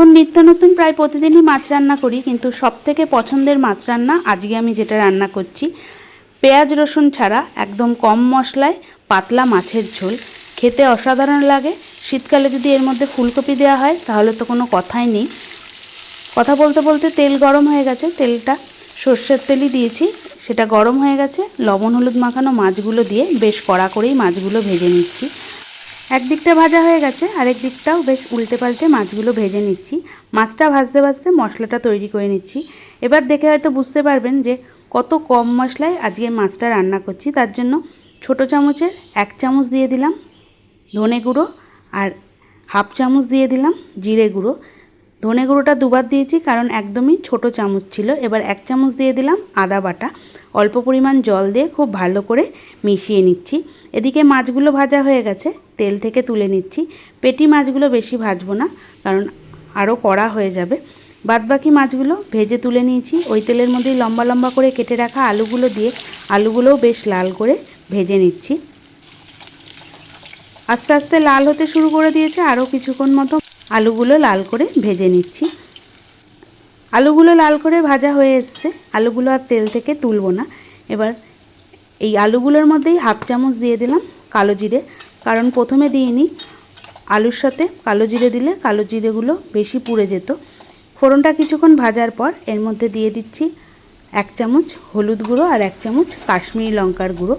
এখন নিত্য নতুন প্রায় প্রতিদিনই মাছ রান্না করি, কিন্তু সব থেকে পছন্দের মাছ রান্না আজকে আমি যেটা রান্না করছি, পেঁয়াজ রসুন ছাড়া একদম কম মশলায় পাতলা মাছের ঝোল। খেতে অসাধারণ লাগে। শীতকালে যদি এর মধ্যে ফুলকপি দেওয়া হয়, তাহলে তো কোনো কথাই নেই। কথা বলতে বলতে তেল গরম হয়ে গেছে। তেলটা সর্ষের তেলই দিয়েছি। সেটা গরম হয়ে গেছে। লবণ, হলুদ মাখানো মাছগুলো দিয়ে বেশ কড়া করেই মাছগুলো ভেজে নিচ্ছি। একদিকটা ভাজা হয়ে গেছে, আরেক দিকটাও বেশ উল্টে পাল্টে মাছগুলো ভেজে নিচ্ছি। মাছটা ভাজতে ভাজতে মশলাটা তৈরি করে নিচ্ছি। এবার দেখে হয়তো বুঝতে পারবেন যে কত কম মশলায় আজকে মাছটা রান্না করছি। তার জন্য ছোট চামচের এক চামচ দিয়ে দিলাম ধনে গুঁড়ো আর হাফ চামচ দিয়ে দিলাম জিরে গুঁড়ো। ধনে গুঁড়োটা দুবার দিয়েছি, কারণ একদমই ছোট চামচ ছিল। এবার এক চামচ দিয়ে দিলাম আদা বাটা। অল্প পরিমাণ জল দিয়ে খুব ভালো করে মিশিয়ে নিচ্ছি। এদিকে মাছগুলো ভাজা হয়ে গেছে, তেল থেকে তুলে নিচ্ছি। পেটি মাছগুলো বেশি ভাজবো না, কারণ আরও কড়া হয়ে যাবে। বাদবাকি মাছগুলো ভেজে তুলে নিয়েছি। ওই তেলের মধ্যেই লম্বা লম্বা করে কেটে রাখা আলুগুলো দিয়ে আলুগুলোও বেশ লাল করে ভেজে নিচ্ছি। আস্তে আস্তে লাল হতে শুরু করে দিয়েছে আরও কিছুক্ষণ মতো। আলুগুলো লাল করে ভেজে নিচ্ছি। আলুগুলো লাল করে ভাজা হয়ে এসছে। আলুগুলো আর তেল থেকে তুলবো না। এবার এই আলুগুলোর মধ্যেই হাফ চামচ দিয়ে দিলাম কালো জিরে। কারণ প্রথমে দিইনি, আলুর সাথে কালো জিরে দিলে কালো জিরেগুলো বেশি পুড়ে যেত। ফোড়নটা কিছুক্ষণ ভাজার পর এর মধ্যে দিয়ে দিচ্ছি এক চামচ হলুদ গুঁড়ো আর এক চামচ কাশ্মীরি লঙ্কার গুঁড়ো।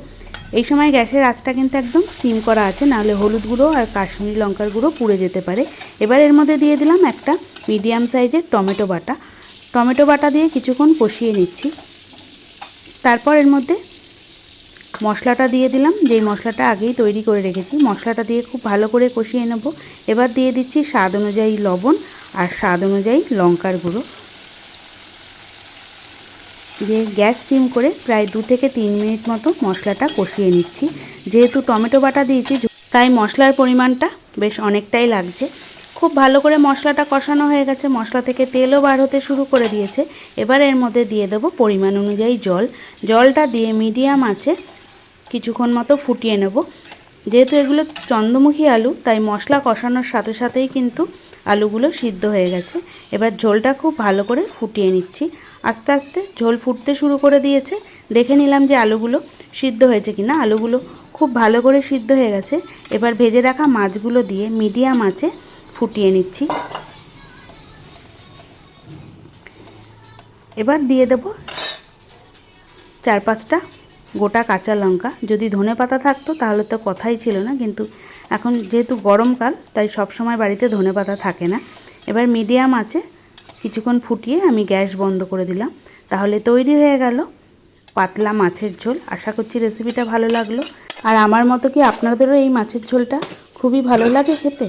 এই সময় গ্যাসের আঁচটা কিন্তু একদম সিম করা আছে, নাহলে হলুদ গুঁড়ো আর কাশ্মীরি লঙ্কার গুঁড়ো পুড়ে যেতে পারে। এবার এর মধ্যে দিয়ে দিলাম একটা মিডিয়াম সাইজের টমেটো বাটা। টমেটো বাটা দিয়ে কিছুক্ষণ কষিয়ে নিচ্ছি। তারপর এর মধ্যে মশলাটা দিয়ে দিলাম। যেই মশলাটা আগেই তৈরি করে রেখেছি, মশলাটা দিয়ে খুব ভালো করে কষিয়ে নেব। এবার দিয়ে দিচ্ছি স্বাদ অনুযায়ী লবণ আর স্বাদ অনুযায়ী লঙ্কার গুঁড়ো। দিয়ে গ্যাস সিম করে প্রায় দু থেকে তিন মিনিট মতো মশলাটা কষিয়ে নিচ্ছি। যেহেতু টমেটো বাটা দিয়েছি তাই মশলার পরিমাণটা বেশ অনেকটাই লাগছে। খুব ভালো করে মশলাটা কষানো হয়ে গেছে। মশলা থেকে তেলও বার হতে শুরু করে দিয়েছে। এবার এর মধ্যে দিয়ে দেবো পরিমাণ অনুযায়ী জল। জলটা দিয়ে মিডিয়াম আছে কিছুক্ষণ মতো ফুটিয়ে নেব। যেহেতু এগুলো চন্দ্রমুখী আলু, তাই মশলা কষানোর সাথে সাথেই কিন্তু আলুগুলো সিদ্ধ হয়ে গেছে। এবার ঝোলটা খুব ভালো করে ফুটিয়ে নিচ্ছি। আস্তে আস্তে ঝোল ফুটতে শুরু করে দিয়েছে। দেখে নিলাম যে আলুগুলো সিদ্ধ হয়েছে কিনা। আলুগুলো খুব ভালো করে সিদ্ধ হয়ে গেছে। এবার ভেজে রাখা মাছগুলো দিয়ে মিডিয়াম আছে ফুটিয়ে নিচ্ছি। এবার দিয়ে দেব চার পাঁচটা গোটা কাঁচা লঙ্কা। যদি ধনে পাতা থাকতো তাহলে তো কথাই ছিল না, কিন্তু এখন যেহেতু গরমকাল, তাই সব সময় বাড়িতে ধনে পাতা থাকে না। এবার মিডিয়াম আছে কিছুক্ষণ ফুটিয়ে আমি গ্যাস বন্ধ করে দিলাম। তাহলে তৈরি হয়ে গেল পাতলা মাছের ঝোল। আশা করছি রেসিপিটা ভালো লাগল। আর আমার মতো কি আপনাদেরও এই মাছের ঝোলটা খুবই ভালো লাগে খেতে?